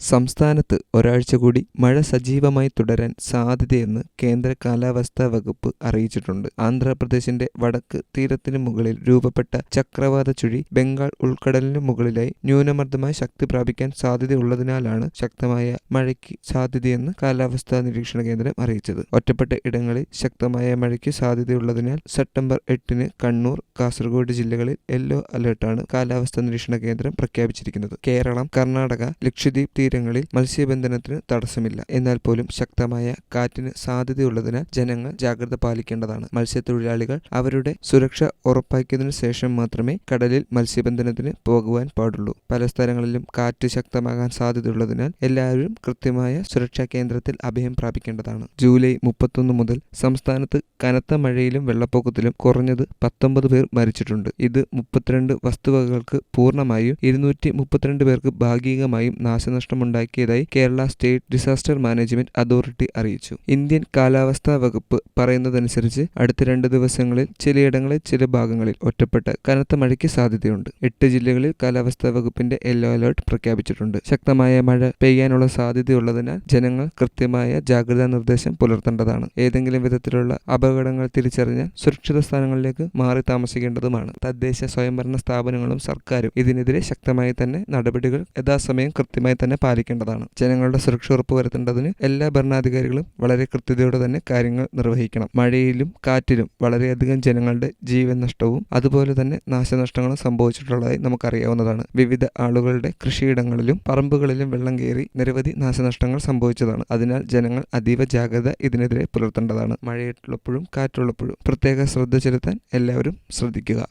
സംസ്ഥാനത്ത് ഒരാഴ്ച കൂടി മഴ സജീവമായി തുടരാൻ സാധ്യതയെന്ന് കേന്ദ്ര കാലാവസ്ഥാ വകുപ്പ് അറിയിച്ചിട്ടുണ്ട്. ആന്ധ്രാപ്രദേശിന്റെ വടക്ക് തീരത്തിന് മുകളിൽ രൂപപ്പെട്ട ചക്രവാത ചുഴി ബംഗാൾ ഉൾക്കടലിന് മുകളിലായി ന്യൂനമർദ്ദമായി ശക്തി പ്രാപിക്കാൻ സാധ്യതയുള്ളതിനാലാണ് ശക്തമായ മഴയ്ക്ക് സാധ്യതയെന്ന് കാലാവസ്ഥാ നിരീക്ഷണ കേന്ദ്രം അറിയിച്ചത്. ഒറ്റപ്പെട്ട ഇടങ്ങളിൽ ശക്തമായ മഴയ്ക്ക് സാധ്യതയുള്ളതിനാൽ സെപ്റ്റംബർ എട്ടിന് കണ്ണൂർ കാസർഗോഡ് ജില്ലകളിൽ യെല്ലോ അലർട്ടാണ് കാലാവസ്ഥാ നിരീക്ഷണ കേന്ദ്രം പ്രഖ്യാപിച്ചിരിക്കുന്നത്. കേരളം കർണാടക ലക്ഷദ്വീപ് തീരങ്ങളിൽ മത്സ്യബന്ധനത്തിന് തടസ്സമില്ല. എന്നാൽ പോലും ശക്തമായ കാറ്റിന് സാധ്യതയുള്ളതിനാൽ ജനങ്ങൾ ജാഗ്രത പാലിക്കേണ്ടതാണ്. മത്സ്യത്തൊഴിലാളികൾ അവരുടെ സുരക്ഷ ഉറപ്പാക്കിയതിനു ശേഷം മാത്രമേ കടലിൽ മത്സ്യബന്ധനത്തിന് പോകുവാൻ പാടുള്ളൂ. പല സ്ഥലങ്ങളിലും കാറ്റ് ശക്തമാകാൻ സാധ്യതയുള്ളതിനാൽ എല്ലാവരും കൃത്യമായ സുരക്ഷാ കേന്ദ്രത്തിൽ അഭയം പ്രാപിക്കേണ്ടതാണ്. ജൂലൈ മുപ്പത്തൊന്ന് മുതൽ സംസ്ഥാനത്ത് കനത്ത മഴയിലും വെള്ളപ്പൊക്കത്തിലും കുറഞ്ഞത് പത്തൊമ്പത് പേർ മരിച്ചിട്ടുണ്ട്. ഇത് മുപ്പത്തിരണ്ട് വസ്തുവകകൾക്ക് പൂർണമായും ഇരുന്നൂറ്റി മുപ്പത്തിരണ്ട് പേർക്ക് ഭാഗികമായും നാശനഷ്ടമുണ്ടാക്കിയതായി Kerala state disaster management authority അറിയിച്ചു. ഇന്ത്യൻ കാലാവസ്ഥാ വകുപ്പ് പറയുന്നതനുസരിച്ച് അടുത്ത രണ്ട് ദിവസങ്ങളിൽ ചിലയിടങ്ങളിൽ ചില ഭാഗങ്ങളിൽ ഒറ്റപ്പെട്ട കനത്ത മഴയ്ക്ക് സാധ്യതയുണ്ട്. എട്ട് ജില്ലകളിൽ കാലാവസ്ഥാ വകുപ്പിന്റെ യെല്ലോ അലർട്ട് പ്രഖ്യാപിച്ചിട്ടുണ്ട്. ശക്തമായ മഴ പെയ്യാനുള്ള സാധ്യതയുള്ളതിനാൽ ജനങ്ങൾ കൃത്യമായ ജാഗ്രതാ നിർദ്ദേശം പുലർത്തേണ്ടതാണ്. ഏതെങ്കിലും വിധത്തിലുള്ള അപകടങ്ങൾ തിരിച്ചറിഞ്ഞാൽ സുരക്ഷിത സ്ഥാനങ്ങളിലേക്ക് മാറി താമസിക്കേണ്ടതുമാണ്. തദ്ദേശ സ്വയംഭരണ സ്ഥാപനങ്ങളും സർക്കാരും ഇതിനെതിരെ ശക്തമായി തന്നെ നടപടികൾ യഥാസമയം കൃത്യമായി തന്നെ പാലിക്കേണ്ടതാണ്. ജനങ്ങളുടെ സുരക്ഷ ഉറപ്പുവരുത്തേണ്ടതിന് എല്ലാ ഭരണാധികാരികളും വളരെ കൃത്യതയോടെ തന്നെ കാര്യങ്ങൾ നിർവഹിക്കണം. മഴയിലും കാറ്റിലും വളരെയധികം ജനങ്ങളുടെ ജീവൻ നഷ്ടവും അതുപോലെ തന്നെ നാശനഷ്ടങ്ങളും സംഭവിച്ചിട്ടുള്ളതായി നമുക്കറിയാവുന്നതാണ്. വിവിധ ആളുകളുടെ കൃഷിയിടങ്ങളിലും പറമ്പുകളിലും വെള്ളം കയറി നിരവധി നാശനഷ്ടങ്ങൾ സംഭവിച്ചതാണ്. അതിനാൽ ജനങ്ങൾ അതീവ ജാഗ്രത ഇതിനെതിരെ പുലർത്തേണ്ടതാണ്. മഴയുള്ളപ്പോഴും കാറ്റുള്ളപ്പോഴും പ്രത്യേക ശ്രദ്ധ ചെലുത്താൻ എല്ലാവരും ശ്രദ്ധിക്കുക.